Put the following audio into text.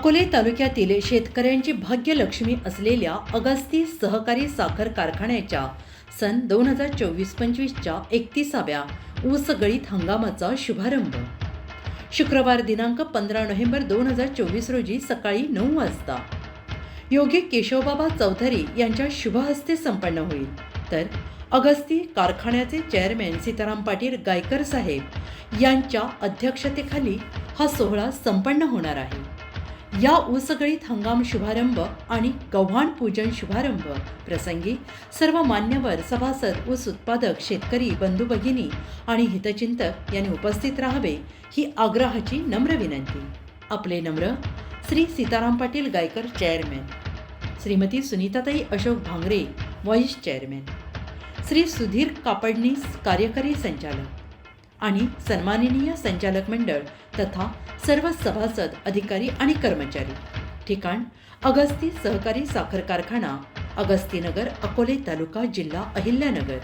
अकोले तालुक्यातील शेतकऱ्यांची भाग्यलक्ष्मी असलेल्या अगस्ती सहकारी साखर कारखान्याच्या सन दोन हजार चोवीस पंचवीसच्या एकतीसाव्या ऊसगळीत हंगामाचा शुभारंभ. शुक्रवार दिनांक पंधरा नोव्हेंबर दोन हजार चोवीस रोजी सकाळी नऊ वाजता. योगी केशवबाबा चौधरी यांच्या शुभहस्ते संपन्न होईल. तर अगस्ती कारखान्याचे चेअरमॅन सीताराम पाटील गायकर साहेब यांच्या अध्यक्षतेखाली हा सोहळा संपन्न होणार आहे. या ऊसगळीत हंगाम शुभारंभ आणि गव्हाण पूजन शुभारंभ प्रसंगी सर्व मान्यवर सभासद ऊस उत्पादक शेतकरी बंधू भगिनी आणि हितचिंतक यांनी उपस्थित राहावे ही आग्रहाची नम्र विनंती. आपले नम्र Shri Sitaram Patil Gaikar chairman Shrimati Sunitatai Ashok Bhangare vice chairman Shri Sudhir Kapadnis कार्यकारी संचालक आणि सन्माननीय संचालक मंडळ तथा सर्व सभासद अधिकारी आणि कर्मचारी. ठिकाण अगस्ती सहकारी साखर कारखाना अगस्तीनगर अकोले तालुका जिल्हा अहिल्यानगर.